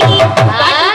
Bye.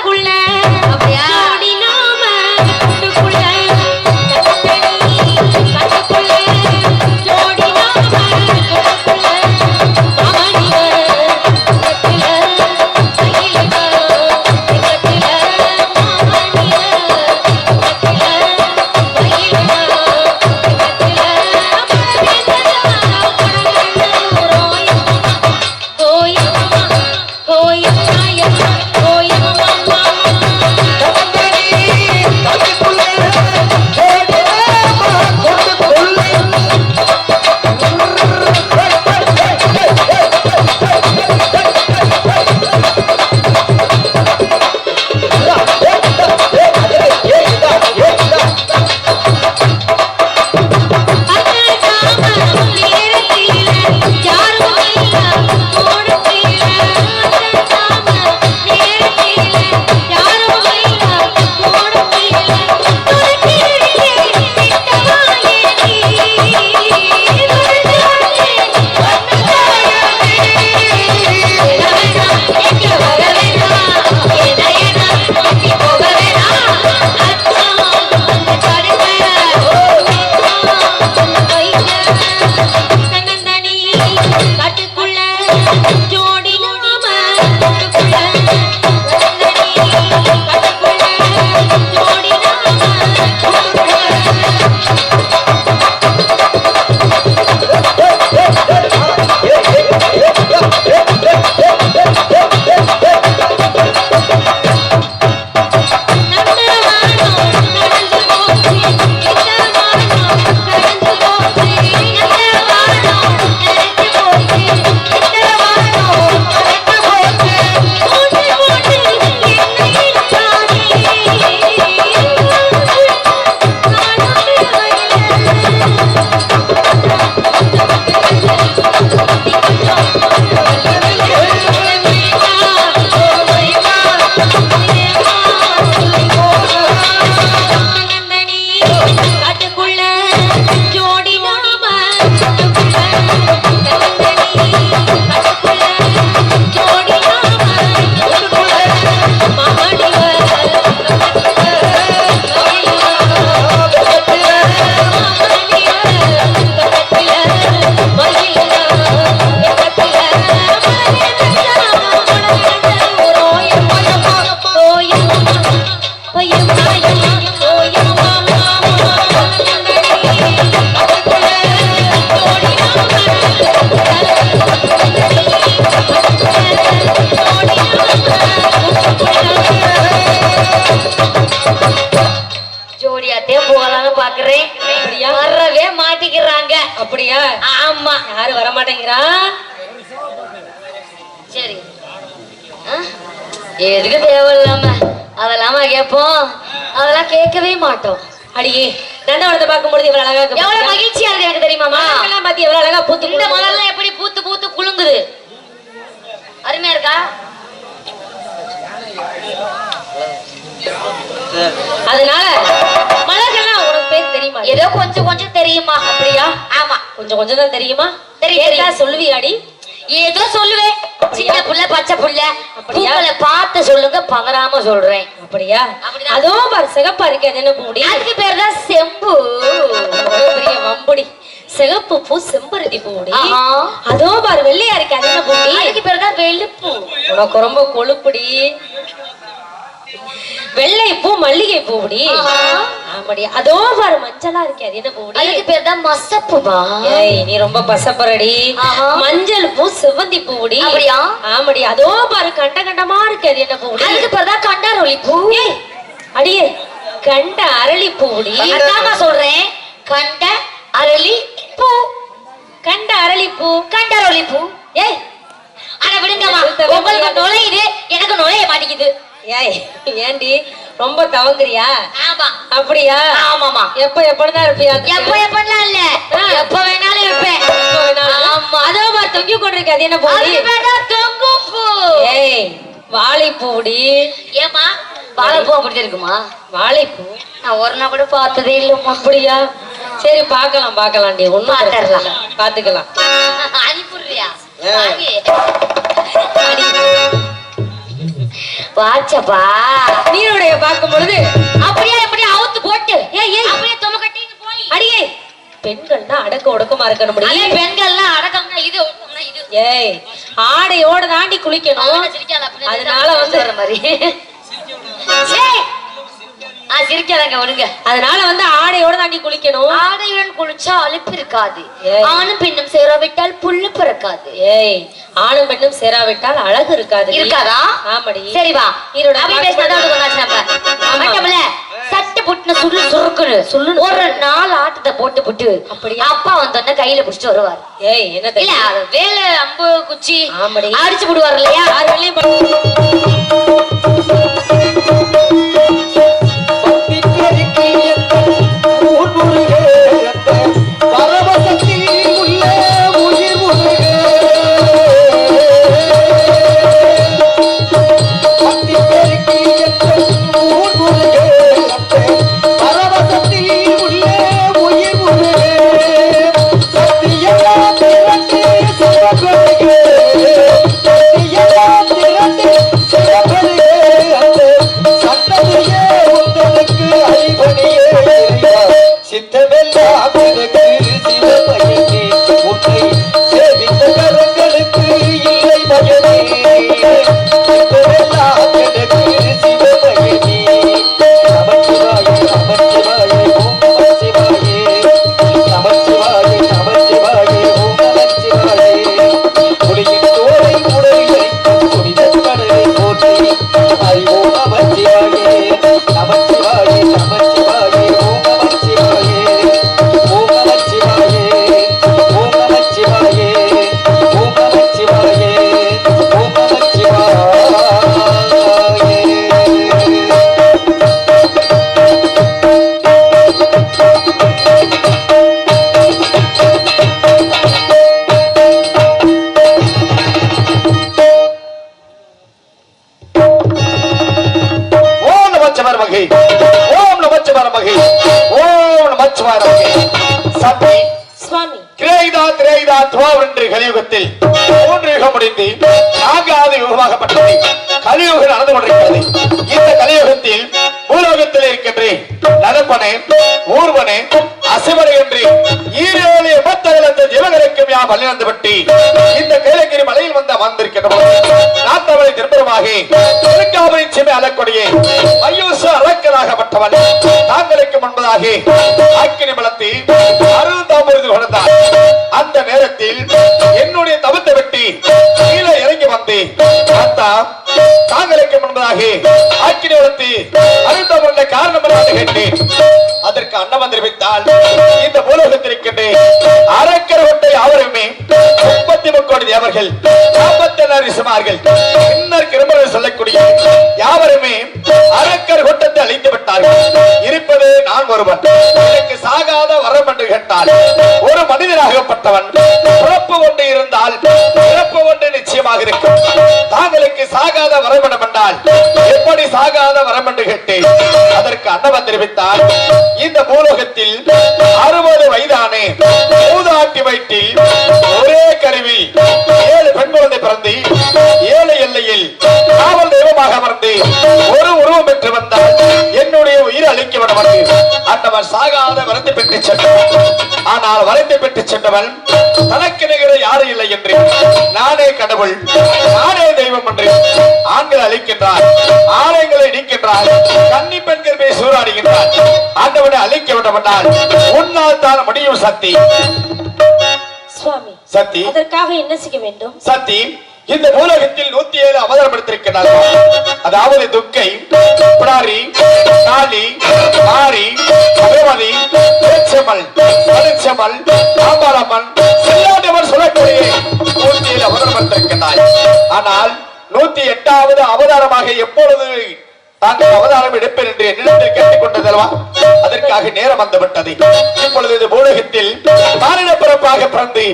பாக்குறேன்? வரவே மாட்டிக்கிறாங்க. அப்படியா? ஆமா. யாரு வர மாட்டேங்கிறா சரி? எதுக்கு தேவையில்லாம? அதெல்லாம கேட்போம். அதெல்லாம் கேட்கவே மாட்டோம். அடியே நந்தவனத்தை பார்க்கும்பொழுது இவ்வளவு அழகா எவ்வளவு? மகிழ்ச்சியா இருக்கு எனக்கு தெரியுமாமா மலர்கள்லாம் பாத்தி எவ்வளவு அழகா பூத்து இந்த மலர்லாம் எப்படி பூத்து பூத்து குலுங்குது? அருமையா இருக்கா? அதனால தெரியுமா? அப்படியா? ஆமா. கொஞ்சம் கொஞ்சம் தான் தெரியுமா தெரியும். சொல்லுவியாடி? ஏதோ சொல்லுவேன் சின்ன புள்ள பச்சை புள்ள? பூக்களை பார்த்து சொல்லுங்க பகராம சொல்றேன். அப்படியா. அதுவும் பாரு சிகப்பா இருக்கு அது என்ன பூடி அதுக்கு பேர் தான் செம்பு. பெரிய வம்புடி. சிகப்பு பூ செம்பருத்தி பூடி. அதுவும் பாரு வெள்ளையா இருக்கு அது என்ன பூடி அதுக்கு பேர் தான் வெளுப்பு. உனக்கு ரொம்ப கொழுப்புடி. வெள்ளை பூ மல்லிகை பூடி. ஆமாடி. அதோ பாரு மஞ்சளா இருக்கு அது என்ன பூடி? அதுக்கு பேர் தான் மசப்புமா? ஏய் நீ ரொம்ப பசப்பரடி. மஞ்சள் பூ செவ்வந்தி பூடி. அப்படியா? ஆமாடி. அதோ பாரு கண்ட கண்டமா இருக்கு அது என்ன பூடி? அதுக்கு பேர் தான் கண்டாரொளி பூ ஏய், அடியே கண்ட அரளி பூடி அதாம்மா சொல்றேன். கண்ட அரளி பூ கண்ட அரளி பூ கண்டாரொளி பூ ஏய் ஏய் ஏண்டி? ரொம்ப தவங்குறியா? ஆமா. அப்படியா? ஆமாமா எப்ப எப்படிதான் இருப்பியா? எப்ப எப்பலாம் இல்ல. ஆ. எப்ப வேணாலும் இருப்பேன். ஆமா. அதோ பாரு தொங்கி கொண்டிருக்கு. அது என்ன தொங்கும் பூ ஏய் வாழைப்பூடி ஏமா வாழைப்பூ அப்படி இருக்குமா? வாழைப்பூ? நான் ஒரு நாள் கூட பார்த்ததே இல்லம்மா அப்படியா? சரி பார்க்கலாம் பார்க்கலாம்டி ஒண்ணும் பிரச்சனை பார்த்துடலாம். இல்ல. பார்த்துக்கலாம். அனுப்பிடுறியா? வாச்சப்பா. நீருடைய பார்க்கும் பொழுது அப்படியே அப்படியே அவுத்து போட்டு. ஏய், ஏய். அப்படியே தொம கட்டி போய். அடியே. பெண்கள்னா அடக்க ஒடுக்கமா இருக்கணும் முடியும். பெண்கள்லாம் அடக்கம்னா இது ஒடுக்கம்னா இது. ஏய் ஆடையோட தாண்டி குளிக்கணும். அதனால வந்து- மாதிரி. சிரிக்காதங்க விடுங்க அதனால வந்து ஆடையோட தாண்டி குளிக்கணும். ஆடையுடன் குளிச்சா அலுப்பு இருக்காது. ஆணும் பெண்ணும் சேராவிட்டால் புல்லு பிறக்காது. ஏய் ஆணும் பெண்ணும் சேராவிட்டால் அழகு இருக்காது. இருக்காதா? ஆமாடி. சரி வா. ஈரோட அப்படி பார்க்கும் பேசினா பொழுது- கொண்டாச்சு நம்ம. ஆமா. மட்டும்ல சட்டை புட்டுன சுள்ளு சுருக்குன்னு. சுள்ளுன்னு ஒரு நாள் ஆட்டத்தை போட்டு புட்டு. அப்படியா? அப்பா வந்தோடனே கையில புடிச்சிட்டு வருவார். ஏய் என்ன இல்ல அது வேலை அம்பு குச்சி ஆமாடி. அடிச்சு விடுவார் இல்லையா? யார் இருக்கின்றேன் நரம்பனே ஊர்வனே அசிவனை என்று ஈரேழு எமத்தகலத்த ஜீவகருக்கும் யாம் வழிநடந்து விட்டு இந்த கேளகிரி மலையில் வந்த அமர்ந்திருக்கின்றோம் நாட்டவரை திரும்பமாக திருக்காமலை சிமை அலக்கொடியே ஐயோச அலக்கலாகப்பட்டவன் தாங்களுக்கு முன்பதாக ஆக்கினி பலத்தை அருந்தாமருது கொண்டார். அந்த நேரத்தில் என்னுடைய தவத்தை வெட்டி கீழே இறங்கி வந்தேன் தாங்களுக்கு முன்பதாக காரணம் என்று கேட்டேன். அதற்கு தெரிவித்தால் இந்த முப்பத்தி முக்கோடி தேவர்கள் நாற்பத்தி பின்னர் கிருமர்கள் சொல்லக்கூடிய யாவருமே அறக்கர் கொட்டத்தை அழித்து விட்டார்கள். இருப்பது நான் ஒருவன். எனக்கு சாகாத வரம் என்று கேட்டால் ஒரு மனிதனாகப்பட்டவன் பிறப்பு கொண்டு இருந்தால் பிறப்பு கொண்டு நிச்சயமாக இருக்கும். தாங்களுக்கு சாகாத வரமிடம் என்றால் எப்படி சாகாத வரம் என்று கேட்டேன். அதற்கு அண்ணவன் தெரிவித்தார் இந்த பூலோகத்தில் அறுபது வயதானே மூதாட்டி வயிற்றில் ஒரே கருவில் ஏழு பெண் குழந்தை பிறந்து ஏழு எல்லையில் காவல் தெய்வமாக அமர்ந்து ஒரு உருவம் பெற்று வந்தால் என்னுடைய உயிர் அழிக்கப்பட மாட்டேன் அந்தவன் சாகாத வரத்தை பெற்று சென்றவன். ஆனால் வரத்தை பெற்று சென்றவன் தனக்கு நிகழ யாரும் இல்லை என்று. நானே கடவுள் நானே தெய்வம் என்று ஆண்கள் அழிக்கின்றார் ஆலயங்களை நீக்கின்றார் கன்னி பெண்கள் போய் சூறாடுகின்றார் ஆண்டவனை அழிக்க விட்டவனால் உன்னால் தான் முடியும் சக்தி. சுவாமி சக்தி. அதற்காக என்ன செய்ய வேண்டும். சக்தி. இந்த பூலகத்தில் நூத்தி ஏழு அவதாரம் எடுத்திருக்கிறார்கள் அதாவது துக்கை புடாரி காளி மாரி எப்பொழுது தாங்கள் அவதாரம் எடுப்பேன் என்று என்னிடத்தில் கேட்டுக் கொண்டதல்வா அதற்காக நேரம் வந்துவிட்டது. இப்பொழுது இந்த பூலகத்தில் மாநில பிறப்பாக பிறந்து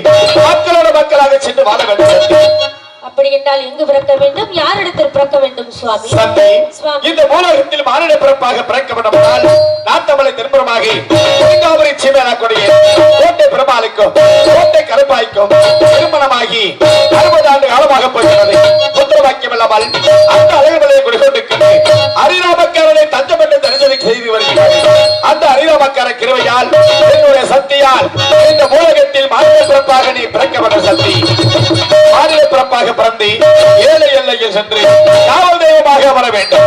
மக்களோட மக்களாக சென்று வாழ வேண்டும் அப்படி என்றால் எங்கு பிறக்க வேண்டும்? யாரிடத்தில் பிறக்க வேண்டும் சுவாமி? இந்த மூலகத்தில் மானிட பிறப்பாக பிறக்கப்பட்டதால் நாட்டமலை திரும்புறமாக திருக்காவரி சீமேனாக்குடைய கோட்டை பெருமாளுக்கும் கோட்டை கருப்பாய்க்கும் திருமணமாகி அறுபது ஆண்டு காலமாக போகிறது புத்திர அந்த அலைமலையை குடிக்கொண்டிருக்கிறது அரிராமக்காரனை தஞ்சமன்று தரிசனம் செய்து வருகிறார் அந்த அரிராமக்கார கிருவையால் என்னுடைய சக்தியால் இந்த மூலகத்தில் மாநில பிறப்பாக நீ பிறக்கப்பட்ட சக்தி. மாநில பிறப்பாக பிறந்து ஏழை எல்லையில் சென்று காவல் தெய்வமாக வர வேண்டும்.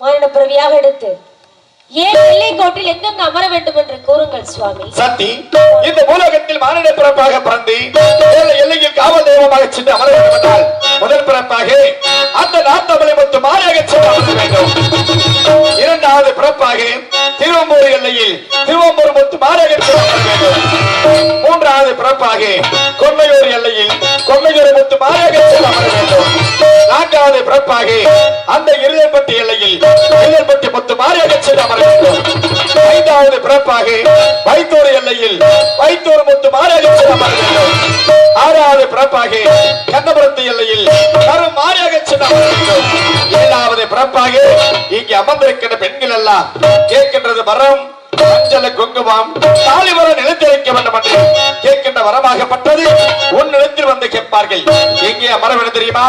மாநில பிறவியாக எடுத்து ஏன் கோட்டில் அமர வேண்டும் என்று கூறுங்கள் சுவாமி. இந்த பிறப்பாக பிறந்து எல்லையில் காவல் தெய்வமாக சென்று அமர வேண்டும் என்றால் முதல் பிறப்பாக அந்த நாத்தமலை மற்றும் மாலையாக சென்று அமர வேண்டும். இரண்டாவது பிறப்பாக திருவம்பூர் எல்லையில் திருவம்பூர் மற்றும் மாலையாக சென்று அமர வேண்டும். மூன்றாவது பிறப்பாக கொன்னையூர் எல்லையில் கொள்ளையூர் மொத்து மாலையாக சென்று அமர வேண்டும். நான்காவது பிறப்பாக அந்த இருதல்பட்டி எல்லையில் இருதல்பட்டி முத்து மாலையாக சென்று ஐந்தாவது பிறப்பாக வைத்தூர் எல்லையில் வைத்தூர் முத்து மாலையாக சென்று ஆறாவது பிறப்பாக கண்ணபுரத்து எல்லையில் கரும் மாலையாக சென்று ஏழாவது பிறப்பாக இங்கே அமர்ந்திருக்கின்ற பெண்கள் எல்லாம் கேட்கின்றது மரம் மஞ்சள் குங்குமம் தாலிவர நிலத்தில் வைக்க வேண்டும் என்று கேட்கின்ற வரமாகப்பட்டது. உன் நிலத்தில் வந்து கேட்பார்கள். எங்கே அமர வேண்டும் தெரியுமா?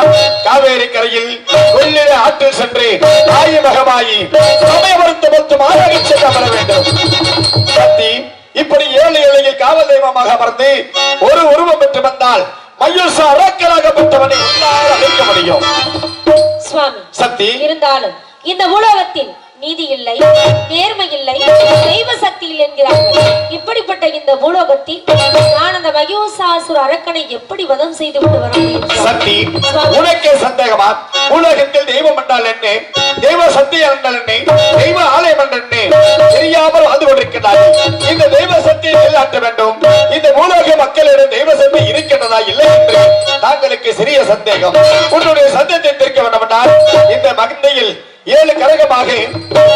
காவேரி கரையில் கொள்ளிட ஆற்றில் சென்று ஆயி மகமாயி மொத்தம் ஆராய்ச்சி சென்று அமர வேண்டும். சக்தி இப்படி ஏழு ஏழையில் காவல் தெய்வமாக அமர்ந்து ஒரு உருவம் பெற்று வந்தால் மயூச அரக்கராகப்பட்டவனை உன்னால் அழைக்க முடியும். சக்தி இருந்தாலும் இந்த உலகத்தில் நீதி இல்லை நேர்மை இல்லை தெய்வ சக்தி என்கிறார்கள் இப்படிப்பட்ட இந்த பூலோகத்தில் நான் அந்த மகிஷாசுர அரக்கனை எப்படி வதம் செய்து விட்டு வரேன் சக்தி உனக்கே சந்தேகமா? உலகத்தில் தெய்வம் என்றால் என்ன? தெய்வ சக்தி என்றால் என்ன? தெய்வ ஆலயம் என்றால் என்ன? தெரியாமல் வந்து கொண்டிருக்கிறார்கள் இந்த தெய்வ சக்தியை நிலைநாட்ட வேண்டும். இந்த உலக மக்களிடம் தெய்வ சக்தி இருக்கின்றதா இல்லை என்று தாங்களுக்கு சிறிய சந்தேகம். உன்னுடைய சந்தேகத்தை தீர்க்க வேண்டும் இந்த மகந்தையில் ஏழு கரகமாக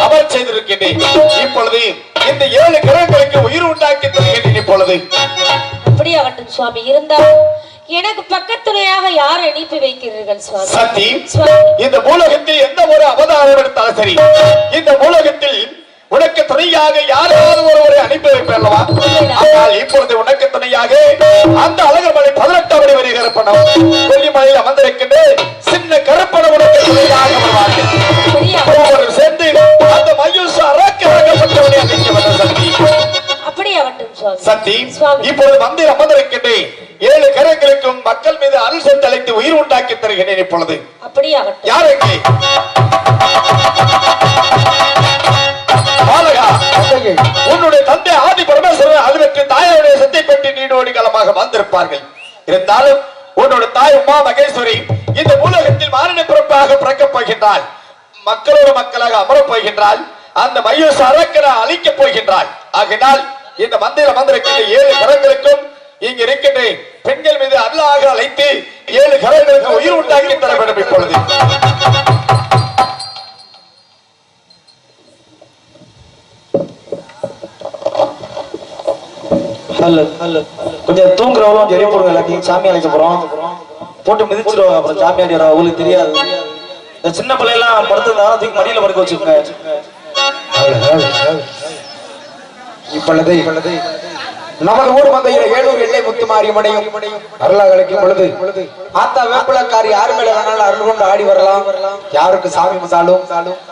அமல் செய்திருக்கின்றேன். இப்பொழுது இந்த ஏழு கிரகங்களுக்கு உயிர் உண்டாக்கி தருகின்றேன் இப்பொழுது அப்படி ஆகட்டும் சுவாமி இருந்தாலும் எனக்கு பக்கத்துணையாக யார் அனுப்பி வைக்கிறீர்கள் சுவாமி? சக்தி சுவாமி. இந்த மூலகத்தில் எந்த ஒரு அவதாரம் எடுத்தாலும் சரி இந்த மூலகத்தில் உனக்கு துணையாக யாராவது ஒருவரை அனுப்பி வைப்பேன் அல்லவா? ஆனால் இப்பொழுது உனக்கு துணையாக அந்த அழகர் மலை பதினெட்டாம் அடி வரை கருப்பணம் கொல்லிமலையில் அமர்ந்திருக்கின்ற சின்ன கருப்பணம் உனக்கு துணையாக வருவார்கள் சக்தி சுவாமி. இப்பொழுது மந்திர் அமர்ந்திருக்கின்றேன் ஏழு கரங்களுக்கும் மக்கள் மீது அருள் செலுத்தழைத்து உயிர் உண்டாக்கி தருகிறேன் இப்பொழுது. அப்படி ஆகட்டும் யார் எங்கே பாலகா உன்னுடைய தந்தை ஆதி பரமேஸ்வரன் அதுவற்று தாயாருடைய சத்தை பெற்று நீடோடி காலமாக வந்திருப்பார்கள். இருந்தாலும் உன்னோட தாய் உமா மகேஸ்வரி இந்த உலகத்தில் மாநில பிறப்பாக பிறக்கப் போகின்றாள். மக்களோடு மக்களாக அமரப் போகின்றாள். அந்த மயூச அரக்கனை அழிக்கப் போகின்றாள். ஆகினால் இந்த மந்திர மந்திரக்கின்ற ஏழு கரங்களுக்கும் இங்கு இருக்கின்ற பெண்கள் மீது அல்லாக அழைத்து ஏழு கரங்களுக்கு உயிர் உண்டாக்கி தர வேண்டும் இப்பொழுது. கொஞ்சம் தூங்குறவங்களும் கொஞ்சம் எரிய போடுங்க எல்லாத்தையும் சாமி அழைக்க போறோம். போட்டு மிதிச்சிருவாங்க அப்புறம் சாமி அடிக்கிறோம் அவங்களுக்கு தெரியாது. இந்த சின்ன பிள்ளையெல்லாம் படுத்திருந்தாலும் தூக்கி மடியில படுக்க வச்சுக்கோங்க. இப்பொழுது நமது ஊர் மந்தையில் ஏழூர் எல்லை முத்து மாரியம்மனையும் அருளாகலைக்கும் பொழுது ஆத்தா வேப்பிலக்காரி யாரு மேல வேணாலும் அருள் கொண்டு ஆடி வரலாம். யாருக்கு சாமி வந்தாலும்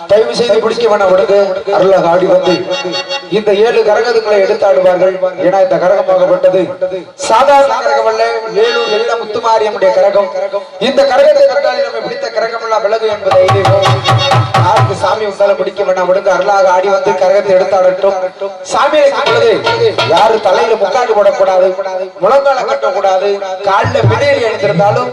தயவு செய்து பிடிக்க வேணாம் விடுது அருளாக ஆடி வந்து இந்த ஏழு கரகத்துக்களை எடுத்து ஆடுவார்கள் ஏன்னா இந்த கரகமாகப்பட்டது சாதாரண கரகம் அல்ல ஏழூர் எல்ல முத்து கரகம். இந்த கரகத்தை கண்டாலே நம்ம பிடித்த கரகம் எல்லாம் விலகு என்பதை யாருக்கு சாமி வந்தாலும் பிடிக்க வேண்டாம் விடுங்க அருளாக ஆடி வந்து கரகத்தை எடுத்து ஆடட்டும் சாமி அழைக்கும் பொழுது யாரு தலையில முக்காடு போடக்கூடாது முழங்கால கட்டக்கூடாது காலில் பிணையில் எழுந்திருந்தாலும்